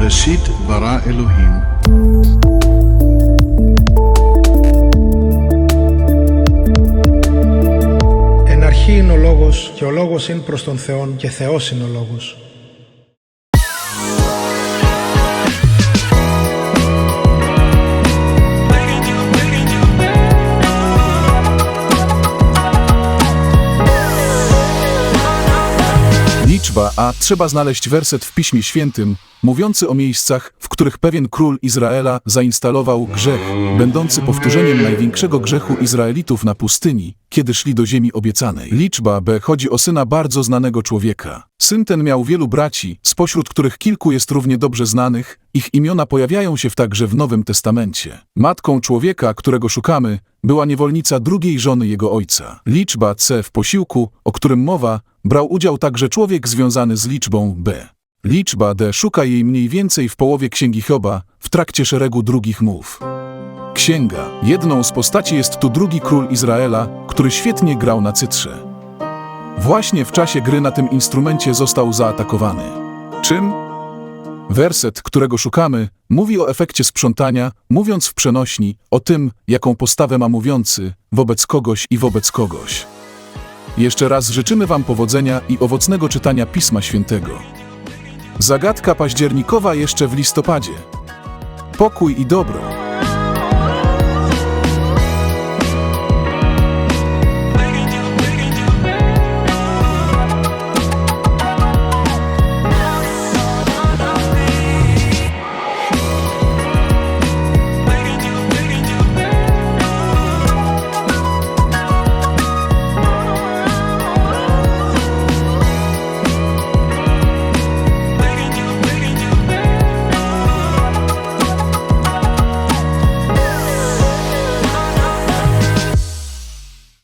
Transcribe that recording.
Bereshit bara Elohim. Εν αρχή είναι ο λόγος και ο λόγος είναι προς τον Θεόν και Θεός είναι ο λόγος. Liczba, a trzeba znaleźć werset w Piśmie Świętym, mówiący o miejscach, w których pewien król Izraela zainstalował grzech, będący powtórzeniem największego grzechu Izraelitów na pustyni, kiedy szli do ziemi obiecanej. Liczba B chodzi o syna bardzo znanego człowieka. Syn ten miał wielu braci, spośród których kilku jest równie dobrze znanych, ich imiona pojawiają się także w Nowym Testamencie. Matką człowieka, którego szukamy, była niewolnica drugiej żony jego ojca. Liczba C w posiłku, o którym mowa, brał udział także człowiek związany z liczbą B. Liczba D szuka jej mniej więcej w połowie Księgi Hioba, w trakcie szeregu drugich mów. Księga. Jedną z postaci jest tu drugi król Izraela, który świetnie grał na cytrze. Właśnie w czasie gry na tym instrumencie został zaatakowany. Czym? Werset, którego szukamy, mówi o efekcie sprzątania, mówiąc w przenośni o tym, jaką postawę ma mówiący wobec kogoś i wobec kogoś. Jeszcze raz życzymy Wam powodzenia i owocnego czytania Pisma Świętego. Zagadka październikowa jeszcze w listopadzie. Pokój i dobro.